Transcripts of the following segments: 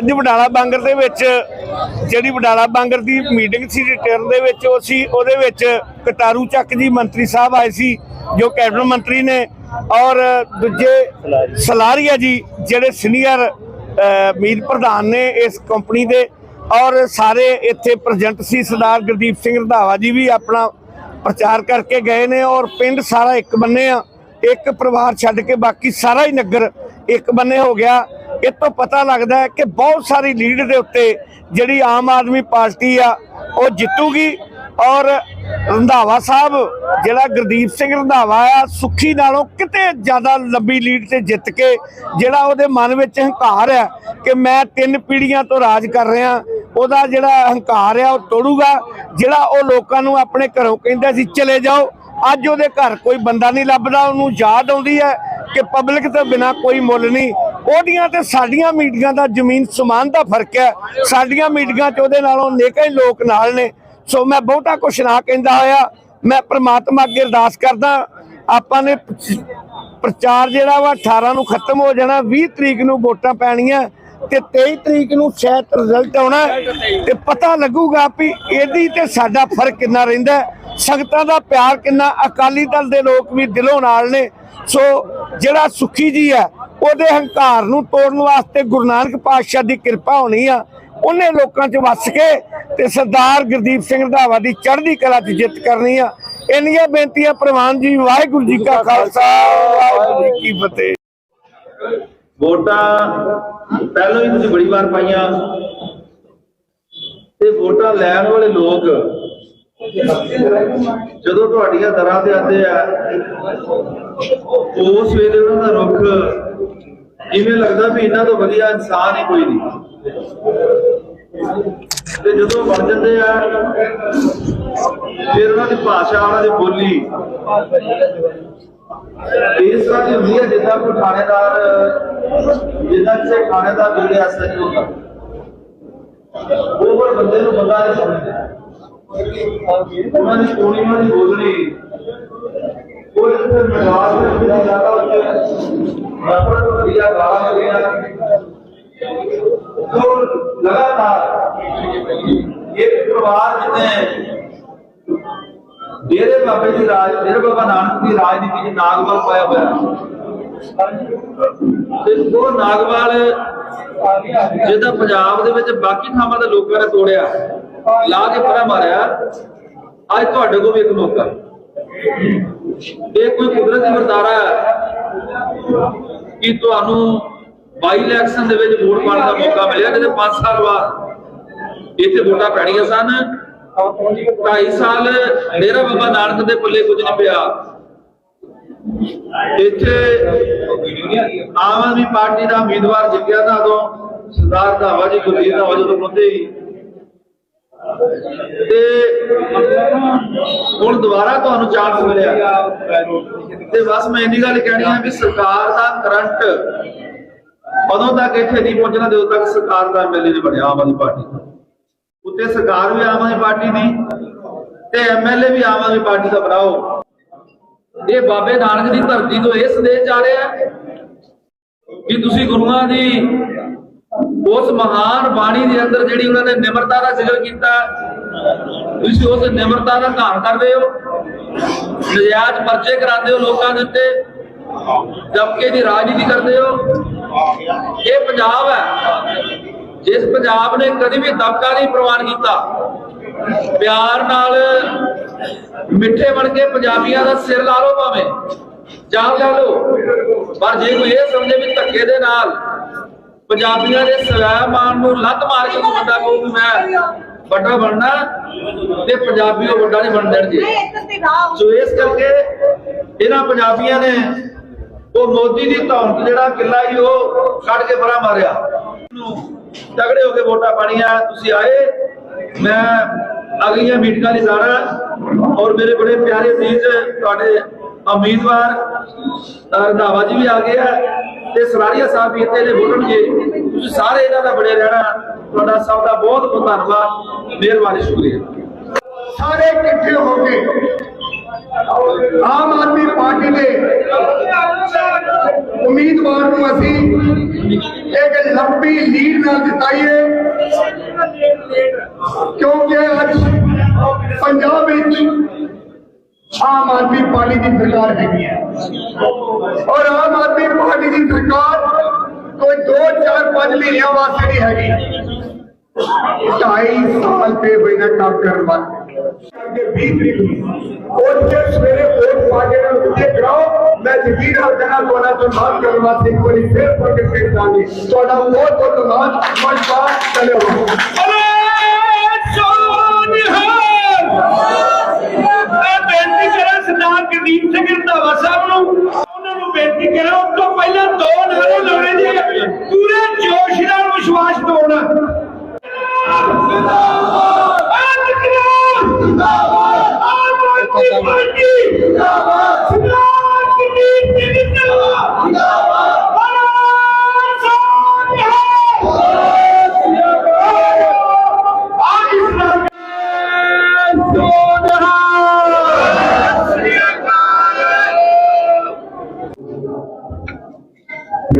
ਅੱਜ ਵਡਾਲਾ ਬਾਂਗਰ ਦੇ ਵਿੱਚ ਜਿਹੜੀ ਵਡਾਲਾ ਬਾਂਗਰ ਦੀ ਮੀਟਿੰਗ ਸੀ ਰਿਟਰਨ ਦੇ ਵਿੱਚ, ਉਹ ਸੀ, ਉਹਦੇ ਵਿੱਚ ਕਟਾਰੂ ਚੱਕ ਜੀ ਮੰਤਰੀ ਸਾਹਿਬ ਆਏ ਸੀ, ਜੋ ਕੈਬਨਿਟ ਮੰਤਰੀ ਨੇ, ਔਰ ਦੂਜੇ ਸਲਾਰੀਆ ਜੀ, ਜਿਹੜੇ ਸੀਨੀਅਰ ਮੀਤ ਪ੍ਰਧਾਨ ਨੇ ਇਸ ਕੰਪਨੀ ਦੇ, ਔਰ ਸਾਰੇ ਇੱਥੇ ਪ੍ਰੈਜ਼ੈਂਟ ਸੀ, ਸਰਦਾਰ ਗੁਰਦੀਪ ਸਿੰਘ ਰੰਧਾਵਾ ਜੀ ਵੀ ਆਪਣਾ ਪ੍ਰਚਾਰ ਕਰਕੇ ਗਏ ਨੇ, ਔਰ ਪਿੰਡ ਸਾਰਾ ਇੱਕ ਬੰਨੇ ਆ ਇੱਕ ਪਰਿਵਾਰ ਛੱਡ ਕੇ ਬਾਕੀ ਸਾਰਾ ਹੀ ਨਗਰ ਇੱਕ ਬੰਨੇ ਹੋ ਗਿਆ। ਇਹ ਤੋਂ ਪਤਾ ਲੱਗਦਾ ਹੈ ਕਿ ਬਹੁਤ ਸਾਰੀ ਲੀਡ ਦੇ ਉੱਤੇ ਜਿਹੜੀ ਆਮ ਆਦਮੀ ਪਾਰਟੀ ਆ, ਉਹ ਜਿੱਤੂਗੀ ਔਰ ਰੰਧਾਵਾ ਸਾਹਿਬ, ਜਿਹੜਾ ਗੁਰਦੀਪ ਸਿੰਘ ਰੰਧਾਵਾ ਆ, ਸੁੱਖੀ ਨਾਲੋਂ ਕਿਤੇ ਜ਼ਿਆਦਾ ਲੰਬੀ ਲੀਡ ਤੇ ਜਿੱਤ ਕੇ ਜਿਹੜਾ ਉਹਦੇ ਮਨ ਵਿੱਚ ਹੰਕਾਰ ਆ ਕਿ ਮੈਂ ਤਿੰਨ ਪੀੜ੍ਹੀਆਂ ਤੋਂ ਰਾਜ ਕਰ ਰਿਹਾ, ਉਹਦਾ ਜਿਹੜਾ ਹੰਕਾਰ ਆ, ਉਹ ਤੋੜੂਗਾ, ਜਿਹੜਾ ਉਹ ਲੋਕਾਂ ਨੂੰ ਆਪਣੇ ਘਰੋਂ ਕਹਿੰਦਾ ਸੀ, ਚਲੇ ਜਾਓ। ਅੱਜ ਉਹਦੇ ਘਰ ਕੋਈ ਬੰਦਾ ਨਹੀਂ ਲੱਭਦਾ, ਉਹਨੂੰ ਯਾਦ ਆਉਂਦੀ ਹੈ ਕਿ ਪਬਲਿਕ ਤੋਂ ਬਿਨਾ ਕੋਈ ਮੁੱਲ ਨਹੀਂ। ਉਹਦੀਆਂ ਤੇ ਸਾਡੀਆਂ ਮੀਟਿੰਗਾਂ ਦਾ ਜ਼ਮੀਨ ਸਮਾਨ ਦਾ ਫ਼ਰਕ ਹੈ। ਸਾਡੀਆਂ ਮੀਟਿੰਗਾਂ 'ਚ ਉਹਦੇ ਨਾਲੋਂ ਨੇਕਾਂ ਹੀ ਲੋਕ ਨਾਲ ਨੇ। ਸੋ ਮੈਂ ਬਹੁਤਾ ਕੁਛ ਨਾ ਕਹਿੰਦਾ ਹੋਇਆ। ਮੈਂ ਪ੍ਰਮਾਤਮਾ ਅੱਗੇ ਅਰਦਾਸ ਕਰਦਾ, ਆਪਾਂ ਨੇ ਪ੍ਰਚਾਰ ਜਿਹੜਾ ਵਾ 18 ਨੂੰ ਖਤਮ ਹੋ ਜਾਣਾ 20 ਤਰੀਕ ਨੂੰ ਵੋਟਾਂ ਪੈਣੀਆਂ ਤੇ 23 ਤਰੀਕ ਨੂੰ ਸ਼ਾਇਦ ਰਿਜ਼ਲਟ ਆਉਣਾ ਤੇ ਪਤਾ ਲੱਗੂਗਾ ਵੀ ਇਹਦੀ ਤੇ ਸਾਡਾ ਫ਼ਰਕ ਕਿੰਨਾ ਰਹਿੰਦਾ ਸੰਗਤਾਂ ਦਾ ਪਿਆਰ ਕਿੰਨਾ ਅਕਾਲੀ ਦਲ ਦੇ ਲੋਕ ਵੀ ਦਿਲੋਂ ਨਾਲ ਨੇ। ਸੋ ਜਿਹੜਾ ਸੁਖੀ ਜੀ ਹੈ, ਉਹਦੇ ਹੰਕਾਰ ਨੂੰ ਤੋੜਨ ਵਾਸਤੇ ਗੁਰੂ ਨਾਨਕ ਪਾਤਸ਼ਾਹ ਦੀ ਕਿਰਪਾ ਹੋਣੀ ਆ। ਉਹਨੇ ਲੋਕਾਂ 'ਚ ਵਸ ਕੇ ਤੇ ਸਰਦਾਰ ਗੁਰਦੀਪ ਸਿੰਘ ਰੰਧਾਵਾ ਦੀ ਚੜ੍ਹਦੀ ਕਲਾ 'ਚ ਜਿੱਤ ਕਰਨੀ ਆ। ਇੰਨੀਆਂ ਬੇਨਤੀਆਂ ਪ੍ਰਵਾਨ ਜੀ, ਵਾਹਿਗੁਰੂ ਜੀ ਕਾ ਖਾਲਸਾ, ਵਾਹਿਗੁਰੂ ਜੀ ਕੀ ਫਤਿਹ। ਵੋਟਾਂ, ਪਹਿਲਾਂ ਹੀ ਤੁਸੀਂ ਬੜੀ ਵਾਰ ਪਾਈਆਂ। ਤੇ ਵੋਟਾਂ ਲੈਣ ਵਾਲੇ ਲੋਕ ਜਦੋਂ ਤੁਹਾਡੀਆਂ ਦਰਾਂ ਤੇ ਆਉਂਦੇ ਆ, ਉਸ ਵੇਲੇ ਉਹਨਾਂ ਦਾ ਰੁਖ ਇਵੇਂ ਲੱਗਦਾ ਵੀ ਇਹਨਾਂ ਤੋਂ ਵਧੀਆ ਇਨਸਾਨ ਹੀ ਕੋਈ ਨਹੀਂ? ਤੇ ਜਦੋਂ ਬਣ ਜਾਂਦੇ ਆ, ਫਿਰ ਉਹਨਾਂ ਦੀ ਭਾਸ਼ਾ, ਉਹਨਾਂ ਦੀ ਬੋਲੀ ਇਸ ਤਰ੍ਹਾਂ ਦੀ ਹੁੰਦੀ ਹੈ ਜਿੱਦਾਂ ਕੋਈ ਥਾਣੇਦਾਰ, ਜਿੱਦਾਂ ਕਿਸੇ ਥਾਣੇਦਾਰ ਜਿਹੜੇ ਐਸਐਚ ਹੁੰਦਾ। ਉਹ ਪਰ ਬੰਦੇ ਨੂੰ ਬੰਦਾ ਨਹੀਂ ਸਮਝਦਾ। ਉਹਨਾਂ ਦੀ ਬੋਲਣੀ। ਗਾਲਾਂ ਲਗਾਤਾਰ ਇਹ ਪਰਿਵਾਰ ਡੇਰੇ ਬਾਬੇ ਦੀ ਰਾਜ ਡੇਰੇ ਬਾਬਾ ਨਾਨਕ ਦੀ ਰਾਜਨੀਤੀ ਚ ਨਾਗਵਾਲ ਪਾਇਆ ਹੋਇਆ। ਤੇ ਉਹ ਨਾਗਵਾਲ ਜਿਹਦਾ ਪੰਜਾਬ ਦੇ ਵਿੱਚ ਬਾਕੀ ਥਾਵਾਂ ਦੇ ਲੋਕਾਂ ਨੇ ਤੋੜਿਆ। ਲਾ ਕੇ ਪਰਾਂ ਮਾਰਿਆ। ਅੱਜ ਤੁਹਾਡੇ ਕੋਲ ਵੀ ਇੱਕ ਮੌਕਾ। ਇਹ ਕੋਈ ਕੁਦਰਤੀ ਵਰਤਾਰਾ ਹੈ ਕਿ ਤੁਹਾਨੂੰ ਬਾਈ ਇਲੈਕਸ਼ਨ ਦੇ ਵਿੱਚ ਵੋਟ ਪਾਉਣ ਦਾ ਮੌਕਾ ਮਿਲਿਆ, ਜਿਹਦੇ 5 ਸਾਲ ਬਾਅਦ ਇੱਥੇ ਵੋਟਾਂ ਪੈਣੀਆਂ ਸਨ। ਢਾਈ ਸਾਲ ਡੇਰਾ ਬਾਬਾ ਨਾਨਕ ਦੇ ਪੱਲੇ ਕੁਝ ਨਹੀਂ ਪਿਆ। ਇੱਥੇ ਆਮ ਆਦਮੀ ਪਾਰਟੀ ਦਾ ਉਮੀਦਵਾਰ ਜਿੱਤਿਆ ਤਾਂ ਉਦੋਂ ਸਰਦਾਰ ਧਾਵਾ ਜੀ ਗੁਰਦੀਪ ਧਾਵਾ ਜਦੋਂ ਪਹੁੰਚੇ ਹੀ ਤੇ ਹੁਣ ਦੁਬਾਰਾ ਤੁਹਾਨੂੰ ਚਾਂਸ ਮਿਲਿਆ। ਤੇ ਬਸ ਮੈਂ ਇੰਨੀ ਗੱਲ ਕਹਿਣੀ ਹੈ ਵੀ ਸਰਕਾਰ ਦਾ ਕਰੰਟ ਉਦੋਂ ਤੱਕ ਇੱਥੇ ਨਹੀਂ ਪਹੁੰਚਣਾ, ਜਦੋਂ ਤੱਕ ਸਰਕਾਰ ਦਾ ਐਮਐਲਏ ਨਹੀਂ ਬਣਿਆ, ਆਮ ਆਦਮੀ ਪਾਰਟੀ ਦਾ। ਉੱਤੇ ਸਰਕਾਰ ਵੀ ਆਮ ਆਦਮੀ ਪਾਰਟੀ ਦੀ ਤੇ ਐਮਐਲਏ ਵੀ ਆਮ ਆਦਮੀ ਪਾਰਟੀ ਦਾ ਬਣਾਓ। ਇਹ ਬਾਬੇ ਨਾਨਕ ਦੀ ਧਰਤੀ ਤੋਂ ਇਹ ਸੰਦੇਸ਼ ਜਾ ਰਿਹਾ ਹੈ ਕਿ ਤੁਸੀਂ ਗੁਰੂਆਂ ਦੀ ਉਸ ਮਹਾਨ ਬਾਣੀ ਦੇ ਅੰਦਰ ਜਿਹੜੀ ਉਹਨਾਂ ਨੇ ਨਿਮਰਤਾ ਦਾ ਜ਼ਿਕਰ ਕੀਤਾ, ਤੁਸੀਂ ਉਸ ਨਿਮਰਤਾ ਦਾ ਧਾਰਨ ਕਰਦੇ ਹੋ। ਨਜਾਇਜ਼ ਪਰਚੇ ਕਰਾਉਂਦੇ ਹੋ ਲੋਕਾਂ ਦੇ ਉੱਤੇ ਦਬਕੇ ਦੀ ਰਾਜਨੀਤੀ ਕਰਦੇ ਹੋ। ਇਹ ਪੰਜਾਬ ਹੈ। ਜਿਸ ਪੰਜਾਬ ਨੇ ਕਦੀ ਵੀ ਦਬਕਾ ਨਹੀਂ ਪ੍ਰਵਾਨ ਕੀਤਾ, ਪਿਆਰ ਨਾਲ ਮਿੱਠੇ ਬਣ ਕੇ ਪੰਜਾਬੀਆਂ ਦਾ ਸਿਰ ਲਾ ਲਓ ਭਾਵੇਂ, ਜਾਨ ਲਾ ਲਓ। ਪਰ ਜੇ ਕੋਈ ਇਹ ਸਮਝੇ ਵੀ ਧੱਕੇ ਦੇ ਨਾਲ ਪੰਜਾਬੀਆਂ ਦੇ ਸਵੈਮਾਨ ਨੂੰ ਲੱਤ ਮਾਰ ਕੇ ਕੋਈ ਬੰਦਾ ਕਹੂ ਵੀ ਮੈਂ ਵੱਡਾ ਬਣਨਾ ਤੇ ਪੰਜਾਬੀ ਉਹ ਵੱਡਾ ਨਹੀਂ ਬਣ ਦੇਣਗੇ ਸੋ ਇਸ ਕਰਕੇ ਇਹਨਾਂ ਪੰਜਾਬੀਆਂ ਨੇ ਉਹ ਮੋਦੀ ਦੀ ਧੌਣ ਜਿਹੜਾ ਕਿੱਲਾ ਹੀ ਉਹ ਕੱਢ ਕੇ ਪਰਾਂ ਮਾਰਿਆ। ਤਗੜੇ ਹੋ ਕੇ ਵੋਟਾਂ ਪਾਣੀਆਂ ਤੁਸੀਂ ਆਏ। ਮੈਂ ਅਗਲੀਆਂ ਮੀਟਿੰਗਾਂ ਲਈ ਜਾਣਾ ਔਰ ਮੇਰੇ ਬੜੇ ਪਿਆਰੇ ਅਜ਼ੀਜ਼ ਤੁਹਾਡੇ ਉਮੀਦਵਾਰ ਰੰਧਾਵਾ ਜੀ ਵੀ ਆ ਗਏ ਆ। ਤੇ ਸਰਾਰੀਆ ਸਾਹਿਬ ਵੀ ਇੱਥੇ ਨੇ ਬੋਲਣਗੇ। ਤੁਸੀਂ ਸਾਰੇ ਇਹਨਾਂ ਦਾ ਬੜੇ ਰਹਿਣਾ। ਤੁਹਾਡਾ ਸਭ ਦਾ ਬਹੁਤ ਬਹੁਤ ਧੰਨਵਾਦ। ਮਿਹਰਬਾਨੀ, ਸ਼ੁਕਰੀਆ। ਸਾਰੇ ਇਕੱਠੇ ਹੋ ਕੇ ਆਮ ਆਦਮੀ ਪਾਰਟੀ ਦੇ ਉਮੀਦਵਾਰ ਨੂੰ ਅਸੀਂ ਇੱਕ ਲੰਬੀ ਲੀਡ ਨਾਲ ਨਾਲ ਜਿਤਾਈਏ। ਕਿਉਂਕਿ ਅੱਜ ਪੰਜਾਬ ਵਿੱਚ ਆਮ ਆਦਮੀ ਪਾਰਟੀ ਦੀ ਸਰਕਾਰ ਹੈਗੀ ਹੈ ਔਰ ਆਮ ਆਦਮੀ ਪਾਰਟੀ ਦੀ ਸਰਕਾਰ ਕੋਈ 2 4 5 ਮਹੀਨਿਆਂ ਵਾਸਤੇ ਨਹੀਂ ਹੈਗੀ ਢਾਈ ਸਾਲ ਤੇ ਬਿਨਾ ਕੰਮ ਕਰਨ ਵਾਸਤੇ ਕਿ 20 ਤਰੀਕ ਨੂੰ ਉੱਥੇ ਸਵੇਰੇ ਵੋਟ ਪਾ ਕੇ ਨਾ ਉੱਥੇ ਕਰਾਓ ਮੈਂ ਜਗੀਰ ਨਾਲ ਕਹਿਣਾ ਤੁਹਾਡਾ ਧੰਨਵਾਦ ਕਰਨ ਵਾਸਤੇ ਇੱਕ ਵਾਰੀ ਫੇਰ ਪ੍ਰਗਟ ਕਰ ਦਾਂਗੇ ਤੁਹਾਡਾ ਬਹੁਤ ਬਹੁਤ ਧੰਨਵਾਦ ਮਨਪਾ ਚਲੇ ਹੋ ਮੈਂ ਬੇਨਤੀ ਕਰਾਂ ਸਰਦਾਰ ਗੁਰਦੀਪ ਸਿੰਘ ਰੰਧਾਵਾ ਸਾਹਿਬ ਨੂੰ, ਉਹਨਾਂ ਨੂੰ ਬੇਨਤੀ ਕਰਾਂ ਉਸ ਤੋਂ ਪਹਿਲਾਂ ਦੋ ਨਾਰੇ ਲਾਉਣੇ ਜੀ ਪੂਰੇ ਜੋਸ਼ ਨਾਲ ਵਿਸ਼ਵਾਸ ਤੋੜਨਾ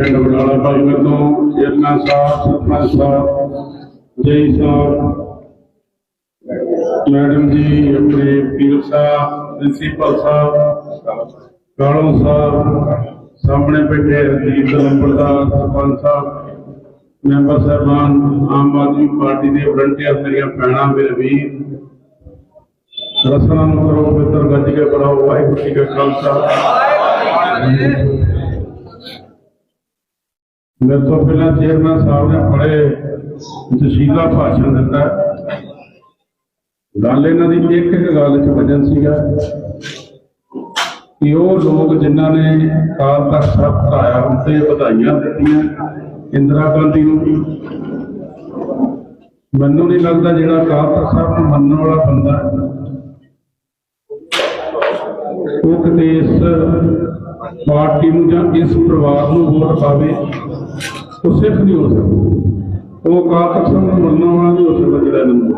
ਪਿੰਡ ਬਡਾਲਾ ਭਾਈ ਵੱਲੋਂ ਚੇਅਰਮੈਨ ਸਾਹਿਬ, ਸਰਪੰਚ ਸਾਹਿਬ ਜੈ ਸਾਹਿਬ, ਮੈਡਮ ਜੀ, ਆਪਣੇ ਪੀਰ ਸਾਹਿਬ, ਪ੍ਰਿੰਸੀਪਲ ਸਾਹਿਬ, ਕਾਲੋ ਸਾਹਿਬ, ਸਾਹਮਣੇ ਬੈਠੇ ਰਜੀਤ ਲੰਬੜਦਾਰ ਸਰਪੰਚ ਸਾਹਿਬ, ਮੈਂਬਰ ਸਾਹਿਬਾਨ, ਆਮ ਆਦਮੀ ਪਾਰਟੀ ਦੇ ਵਲੰਟੀਅਰ ਮੇਰੀਆਂ ਭੈਣਾਂ, ਮੇਰੇ ਵੀਰ। ਰਸਨਾ ਨੂੰ ਕਰੋ ਮਿੱਤਰ, ਗੱਜ ਕੇ ਪੜਾਓ ਵਾਹਿਗੁਰੂ ਜੀ ਕਾ ਖਾਲਸਾ। ਮੇਰੇ ਤੋਂ ਪਹਿਲਾਂ ਚੇਅਰਮੈਨ ਸਾਹਿਬ ਨੇ ਬੜੇ ਜਸ਼ੀਲਾ ਭਾਸ਼ਣ ਦਿੱਤਾ। ਗੱਲ ਇਹਨਾਂ ਦੀ ਇੱਕ ਇੱਕ ਗੱਲ 'ਚ ਵਜਨ ਸੀਗਾ ਕਿ ਉਹ ਲੋਕ ਜਿਨ੍ਹਾਂ ਨੇ ਕਾਲ ਤੱਕ ਸਭ ਭਰਾਇਆ ਹੁੰਦੇ ਵਧਾਈਆਂ ਦਿੱਤੀਆਂ ਇੰਦਰਾ ਗਾਂਧੀ ਨੂੰ ਮੈਨੂੰ ਨਹੀਂ ਲੱਗਦਾ ਜਿਹੜਾ ਕਾਲ ਤੱਕ ਸਾਹਿਬ ਨੂੰ ਮੰਨਣ ਵਾਲਾ ਬੰਦਾ ਉਹ ਕਿਤੇ ਇਸ ਪਾਰਟੀ ਨੂੰ ਜਾਂ ਇਸ ਪਰਿਵਾਰ ਨੂੰ ਵੋਟ ਪਾਵੇ। ਉਹ ਸਿੱਖ ਨਹੀਂ ਹੋ ਸਕਦਾ। ਉਹ ਅਕਾਲ ਤਖਤ ਸਾਹਿਬ ਨੂੰ ਮੰਨਣਾ ਵਾਲਾ ਨਹੀਂ ਹੋ ਸਕਦਾ ਜਿਹੜਾ ਇਹਨਾਂ ਨੂੰ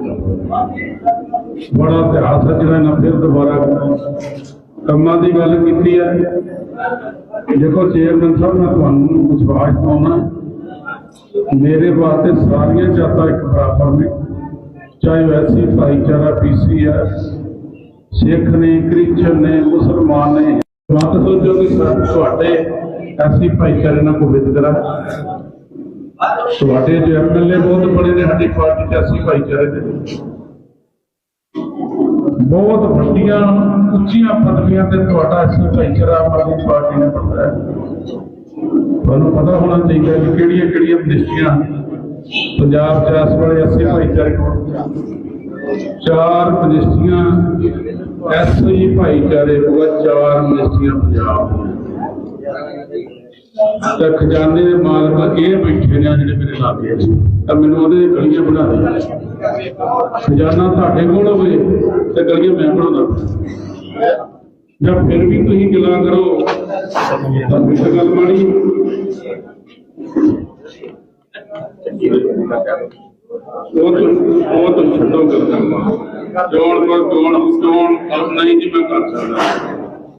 ਬੜਾ ਇਤਿਹਾਸ ਹੈ ਜਿਹੜਾ ਇਹਨਾਂ ਫਿਰ ਦੁਬਾਰਾ ਕੰਮਾਂ ਦੀ ਗੱਲ ਕੀਤੀ ਹੈ ਦੇਖੋ, ਚੇਅਰਮੈਨ ਸਾਹਿਬ, ਮੈਂ ਤੁਹਾਨੂੰ ਵਿਸ਼ਵਾਸ ਪਾਉਣਾ ਮੇਰੇ ਵਾਸਤੇ ਸਾਰੀਆਂ ਜਾਤਾਂ ਇੱਕ ਬਰਾਬਰ ਨੇ। ਚਾਹੇ ਵੈਸੀ ਐਸੀ ਭਾਈਚਾਰਾ ਪੀਸੀ ਹੈ ਸਿੱਖ ਨੇ ਕ੍ਰਿਸਚਨ ਨੇ, ਮੁਸਲਮਾਨ ਨੇ। ਮਤ ਸੋਚੋ ਕਿ ਸਾ- ਤੁਹਾਡੇ ਐਸੀ ਭਾਈਚਾਰੇ ਨਾਲ ਕੋਈ ਵਿਤਕਰਾ? ਤੁਹਾਡੇ ਜੋ ਐਮਐਲਏ ਬਹੁਤ ਬੜੇ ਨੇ, ਸਾਡੀ ਪਾਰਟੀ ਚ ਐਸੀ ਭਾਈਚਾਰੇ ਦੇ ਬਹੁਤ ਵੱਡੀਆਂ, ਉੱਚੀਆਂ ਪਦਵੀਆਂ ਤੇ ਤੁਹਾਡਾ ਐਸੀ ਭਾਈਚਾਰਾ ਆਮ ਪਾਰਟੀ ਨੇ ਬਣਾਇਆ। ਤੁਹਾਨੂੰ ਪਤਾ ਹੋਣਾ ਚਾਹੀਦਾ ਕਿ ਕਿਹੜੀਆਂ ਕਿਹੜੀਆਂ ਮਿਨਿਸਟਰੀਆਂ ਪੰਜਾਬ ਚ ਇਸ ਵੇਲੇ ਐਸੀ ਭਾਈਚਾਰੇ ਚਾਰ ਮਿਨਿਸਟਰੀਆਂ ਐਸਈ ਭਾਈਚਾਰੇ ਕੋਲ ਚਾਰ ਮਿਨਿਸਟਰੀਆਂ ਪੰਜਾਬ ਤੇ ਖਜ਼ਾਨੇ ਦੇ ਮਾਲਕ ਇਹ ਬੈਠੇ ਨੇ ਜਿਹੜੇ ਮੇਰੇ ਲਾਗੇ ਤਾਂ ਮੈਨੂੰ ਉਹਦੇ ਗਲੀਆਂ ਬਣਾ ਦੇ। ਖਜ਼ਾਨਾ ਤੁਹਾਡੇ ਕੋਲ ਹੋਵੇ ਤੇ ਗਲੀਆਂ ਮੈਂ ਬਣਾਉਂਦਾ। ਜਾਂ ਫਿਰ ਵੀ ਤੁਸੀਂ ਗੱਲਾਂ ਕਰੋ। ਤਾਂ ਵੀ ਗੱਲ ਮਾੜੀ। ਉਹ ਤਾਂ ਉਹ ਤਾਂ ਛੱਡੋ ਗੱਲਾਂ। ਚੋਣ ਕੋਲ ਚੋਣ ਚੋਣ ਅਬ ਨਹੀਂ ਜੀ ਮੈਂ ਕਰ ਸਕਦਾ।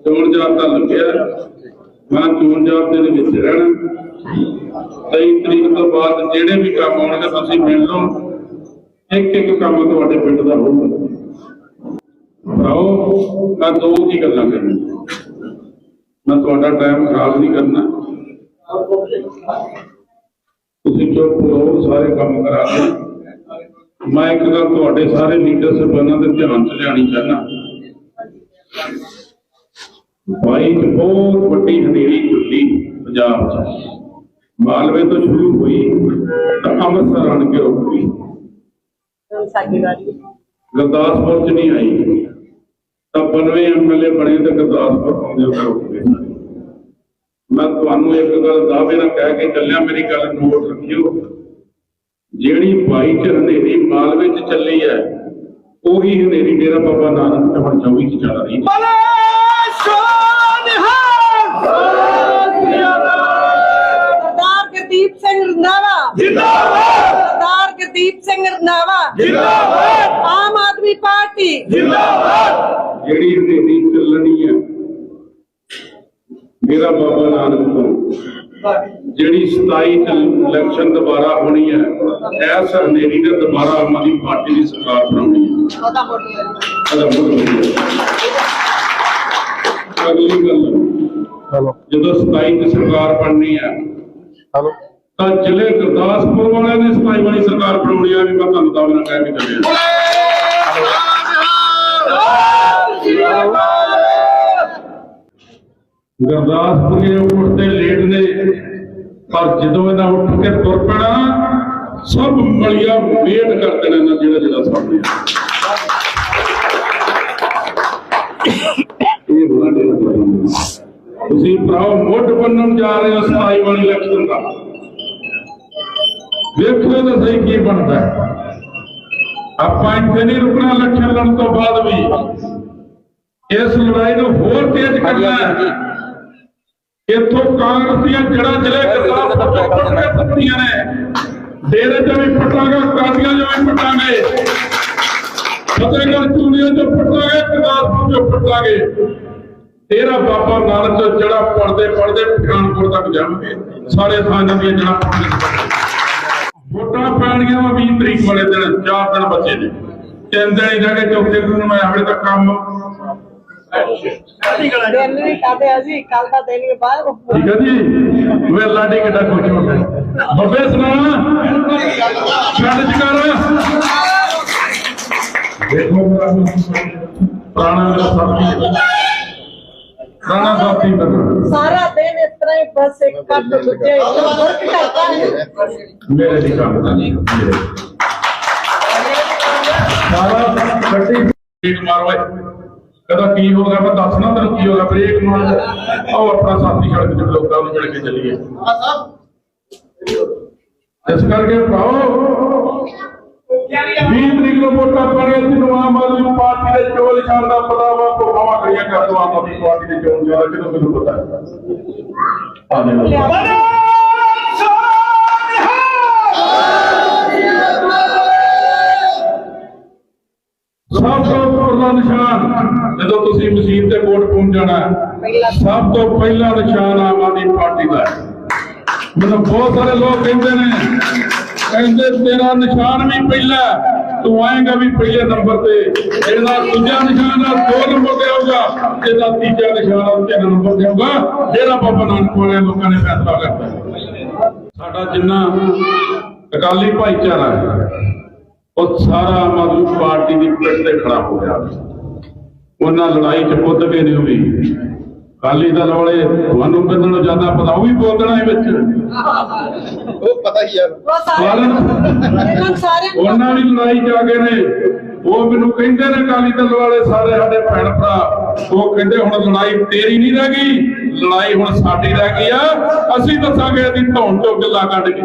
ਚੋਣ ਜਾਬਤਾ ਲੱਗਿਆ। ਮੈਂ ਚੋਣ ਜਾਬਤੇ ਦੇ ਵਿੱਚ ਰਹਿਣਾ। 23 ਤਰੀਕ ਤੋਂ ਬਾਅਦ ਜਿਹੜੇ ਵੀ ਕੰਮ ਆਉਣਗੇ, ਤੁਸੀਂ ਮਿਲ ਲਓ। ਇੱਕ ਇੱਕ ਕੰਮ ਤੁਹਾਡੇ ਪਿੰਡ ਦਾ ਹੋਊਗਾ। ਭਰਾਓ ਮੈਂ ਦੋ ਕੀ ਗੱਲਾਂ ਕਰਨੀਆਂ। ਮੈਂ ਤੁਹਾਡਾ ਟਾਈਮ ਖਰਾਬ ਨਹੀਂ ਕਰਨਾ। ਤੁਸੀਂ ਚੁੱਪ ਰਹੋ, ਸਾਰੇ ਕੰਮ ਕਰਾ ਦਿਓ। ਮੈਂ ਇੱਕ ਗੱਲ ਤੁਹਾਡੇ ਸਾਰੇ ਲੀਡਰ ਸਰਬਾਨਾਂ ਦੇ ਧਿਆਨ ਚ ਲਿਆਣੀ ਚਾਹਨਾ ਬਾਈ ਚ ਬਹੁਤ ਵੱਡੀ ਹਨੇਰੀ ਟੁੱਟੀ ਪੰਜਾਬ ਚ। ਮਾਲਵੇ ਤੋਂ ਸ਼ੁਰੂ ਹੋਈ ਤਾਂ ਅੰਮ੍ਰਿਤਸਰ ਆਣ ਕੇ ਰੁਕ ਗਈ। ਗੁਰਦਾਸਪੁਰ ਚ ਨਹੀਂ ਆਈ। ਤਾਂ 92 ਐਮਐਲਏ ਬਣੇ ਤੇ ਗੁਰਦਾਸਪੁਰ ਆਉਂਦੇ ਰੁਕ ਗਏ। ਮੈਂ ਤੁਹਾਨੂੰ ਇੱਕ ਗੱਲ ਦਾਅਵੇ ਨਾਲ ਕਹਿ ਕੇ ਚੱਲਿਆ ਮੇਰੀ ਗੱਲ ਨੋਟ ਰੱਖਿਓ। ਜਿਹੜੀ 22 ਚ ਹਨੇਰੀ ਮਾਲਵੇ ਚ ਚੱਲੀ ਹੈ ਉਹੀ ਹਨੇਰੀ ਡੇਰਾ ਬਾਬਾ ਨਾਨਕ ਤੇ ਹੁਣ 24 ਚ ਚੱਲ ਰਹੀ ਹੈ। ਜਿੰਦਾਬਾਦ। ਸਰਦਾਰ ਗੁਰਦੀਪ ਸਿੰਘ ਰੰਧਾਵਾ। ਜਿੰਦਾਬਾਦ। ਆਮ ਆਦਮੀ ਪਾਰਟੀ। ਜਿੰਦਾਬਾਦ। ਜਿਹੜੀ ਹਨੇਰੀ ਚੱਲਣੀ ਹੈ ਮੇਰਾ ਬਾਬਾ ਨਾਨਕ ਤੋਂ ਜਿਹੜੀ 27 ਚ ਇਲੈਕਸ਼ਨ ਦੁਬਾਰਾ ਹੋਣੀ ਹੈ ਐਸ ਹਨੇਰੀ ਨੇ ਦੁਬਾਰਾ ਆਮ ਆਦਮੀ ਪਾਰਟੀ ਦੀ ਸਰਕਾਰ ਬਣਾਉਣੀ ਹੈ। ਉਹਦਾ ਮੋਟੀ ਹੈ। ਅਦਾ ਅਗਲੀ ਗੱਲ ਜਦੋਂ 27 ਚ ਸਰਕਾਰ ਬਣਨੀ ਹੈ ਤਾਂ ਜ਼ਿਲ੍ਹੇ ਗੁਰਦਾਸਪੁਰ ਵਾਲਿਆਂ ਨੇ 27 ਵਾਲੀ ਸਰਕਾਰ ਬਣਾਉਣੀ ਆ ਵੀ ਮੈਂ ਤੁਹਾਨੂੰ ਤਾਂ ਨਾ ਕਹਿ ਕੇ ਚੱਲਿਆ। ਗੁਰਦਾਸਪੁਰੇ ਉੱਠਦੇ ਲੇਟ ਨੇ, ਪਰ ਜਦੋਂ ਇਹਨਾਂ ਉੱਠ ਕੇ ਤੁਰ ਪੈਣਾ, ਸਭ ਮਲੀਆ ਵੇਟ ਕਰ ਦੇਣਾ ਇਹਨਾਂ ਜਿਹੜਾ ਜਿਹੜਾ ਸਾਹਮਣੇ ਇਹ ਬੜਾ ਡੇਰਾ ਤੁਸੀਂ ਭਰਾਓ, ਮੁੱਢ ਬੰਨਣ ਜਾ ਰਹੇ ਹੋ ਸਤਾਈ ਵਾਲੀ ਇਲੈਕਸ਼ਨ ਦਾ। ਵੇਖੋ ਤਾਂ ਸਹੀ ਕੀ ਬਣਦਾ। ਆਪਾਂ ਇੱਥੇ ਨਹੀਂ ਰੁਕਣਾ ਇਲੈਕਸ਼ਨ ਲੜਨ ਤੋਂ ਬਾਅਦ ਵੀ। ਇਸ ਲੜਾਈ ਨੂੰ ਹੋਰ ਤੇਜ਼ ਕਰਨਾ ਹੈ। ਇੱਥੋਂ ਕਾਂਗਰਸ ਦੀਆਂ ਜੜਾਂ ਜ਼ਿਲ੍ਹੇ ਗੁਰਦਾਸਪੁਰ ਤੋਂ ਪੱਟੀਆਂ ਪੱਟੀਆਂ ਨੇ। ਡੇਰੇ ਚ ਵੀ ਪਟਾਂਗੇ ਕਾਦੀਆਂ ਚ ਵੀ ਪਟਾਂਗੇ ਫਤਿਹਗੜ੍ਹ ਚੂੜੀਆਂ ਚ ਪਟਾਂਗੇ ਗੁਰਦਾਸਪੁਰ ਚ ਪਟਾਂਗੇ ਤੇਰਾ ਬਾਬਾ ਨਾਨਕ ਜੜਾ ਪੜਦੇ ਪੜਦੇ ਪਠਾਨਕੋਟ ਤੱਕ ਜਾਣਗੇ। ਸਾਰੇ ਥਾਂ ਦੀਆਂ ਜੜਾਂ ਪੜਦੇ ਵੋਟਾਂ ਪੈਣੀਆਂ 20 ਤਰੀਕ ਵਾਲੇ ਦਿਨ, ਚਾਰ ਦਿਨ ਬੱਚੇ ਨੇ। ਤਿੰਨ ਦਿਨ ਹੀ ਰਹਿ ਗਏ, ਚੌਥੇ ਦਿਨ ਮੈਂ ਆਪਣੇ ਤੱਕ ਕੰਮ ਠੀਕ ਹੈ ਜੀ? ਵੇ ਲਾਡੀ ਕਿੱਡਾ ਖੁਸ਼ ਹੋ ਗਿਆ। ਬੱਬੇ ਸੁਣਾ। ਛੱਡ ਚਕਾਰ ਦੇਖੋ ਮੇਰਾ ਪੁਰਾਣਾ ਸਾਥੀ ਮੇਰਾ ਸਾਰਾ ਦਿਨ ਇਸ ਤਰ੍ਹਾਂ ਹੀ ਬਸ ਇੱਕ ਕੱਟ ਦੂਜੇ ਵਰਕ ਕਰਦਾ ਹੈ ਮੇਰੇ ਲਈ ਕੰਮ ਦਾ ਨਹੀਂ ਮੇਰੇ ਸਾਰਾ ਗੱਡੀ ਬ੍ਰੇਕ ਮਾਰ ਓਏ। ਕਦਾ ਕੀ ਹੋ ਗਿਆ ਮੈਂ ਦੱਸਣਾ ਤੈਨੂੰ ਕੀ ਹੋ ਗਿਆ ਬ੍ਰੇਕ ਮਾਰ। ਆਓ ਆਪਣਾ ਸਾਥੀ ਸੜਕ ਤੇ ਲੋਕਾਂ ਨੂੰ ਮਿਲ ਕੇ ਚੱਲੀਏ। ਇਸ ਕਰਕੇ ਪਾਓ 20 ਤਰੀਕ ਨੂੰ ਵੋਟਾਂ ਪਾਣੀਆਂ ਜਿਹਨੂੰ ਆਮ ਆਦਮੀ ਪਾਰਟੀ ਦੇ ਚੋਣ ਨਿਸ਼ਾਨ ਦਾ ਪਤਾ ਵਾ ਕੋਹਾਵਾ ਕਰੀਆਂ ਕਰ ਦੋ, ਆਮ ਆਦਮੀ ਪਾਰਟੀ ਦੇ ਚੋਣ ਨਿਸ਼ਾਨ ਕਿਦੋਂ ਮੈਨੂੰ ਪਤਾ ਹੈ ਆ ਜਾਓ ਸਭ ਤੋਂ ਪਹਿਲਾ ਨਿਸ਼ਾਨ, ਜਦੋਂ ਤੁਸੀਂ ਮਸ਼ੀਨ ਤੇ ਵੋਟ ਪਾਉਣ ਜਾਣਾ, ਸਭ ਤੋਂ ਪਹਿਲਾ ਨਿਸ਼ਾਨ ਆਮ ਆਦਮੀ ਪਾਰਟੀ ਦਾ ਹੈ। ਮੈਨੂੰ ਬਹੁਤ ਸਾਰੇ ਲੋਕ ਕਹਿੰਦੇ ਨੇ ਕਹਿੰਦੇ ਤੇਰਾ ਨਿਸ਼ਾਨ ਵੀ ਪਹਿਲਾ ਤੂੰ ਆਏਗਾ ਵੀ ਪਹਿਲੇ ਨੰਬਰ ਤੇ। ਇਹਦਾ ਦੂਜਾ ਨਿਸ਼ਾਨ ਆ, ਦੋ ਨੰਬਰ ਤੇ ਆਊਗਾ, ਇਹਦਾ ਤੀਜਾ ਨਿਸ਼ਾਨ ਆ, ਤਿੰਨ ਨੰਬਰ ਤੇ ਆਊਗਾ, ਜਿਹੜਾ ਬਾਬਾ ਨਾਨਕ ਵਾਲੇ ਲੋਕਾਂ ਨੇ ਫੈਸਲਾ ਕਰਤਾ। ਸਾਡਾ ਜਿੰਨਾ ਅਕਾਲੀ ਭਾਈਚਾਰਾ ਹੈ, ਉਹ ਸਾਰਾ ਆਮ ਆਦਮੀ ਪਾਰਟੀ ਦੀ ਪਿੱਠ ਤੇ ਖੜਾ ਹੋ ਗਿਆ। ਉਹਨਾਂ ਲੜਾਈ ਚ ਪੁੱਤ ਕੇ ਨਹੀਂ ਹੋਈ। ਅਕਾਲੀ ਦਲ ਵਾਲੇ ਤੁਹਾਨੂੰ ਕਿੰਨਾਂ ਨੂੰ ਜ਼ਿਆਦਾ ਪਤਾ ਉਹ ਵੀ ਬੋਲ ਦੇਣਾ ਇਹ ਵਿੱਚ। ਉਹ ਸਾਰੇ ਇਹਨਾਂ ਸਾਰੇ ਉਹਨਾਂ ਵੀ ਲੜਾਈ ਆ ਗਏ ਨੇ। ਉਹ ਮੈਨੂੰ ਕਹਿੰਦੇ ਨੇ ਅਕਾਲੀ ਦਲ ਵਾਲੇ ਸਾਰੇ ਸਾਡੇ ਭੈਣ ਭਰਾ। ਉਹ ਕਹਿੰਦੇ ਹੁਣ ਲੜਾਈ ਤੇਰੀ ਨਹੀਂ ਰਹਿ ਗਈ ਲੜਾਈ ਹੁਣ ਸਾਡੀ ਰਹਿ ਗਈ ਆ। ਅਸੀਂ ਦੱਸਾਂਗੇ ਇਹਦੀ ਧੌਣ ਤੋਂ ਗੱਲਾਂ ਕੱਢ ਕੇ।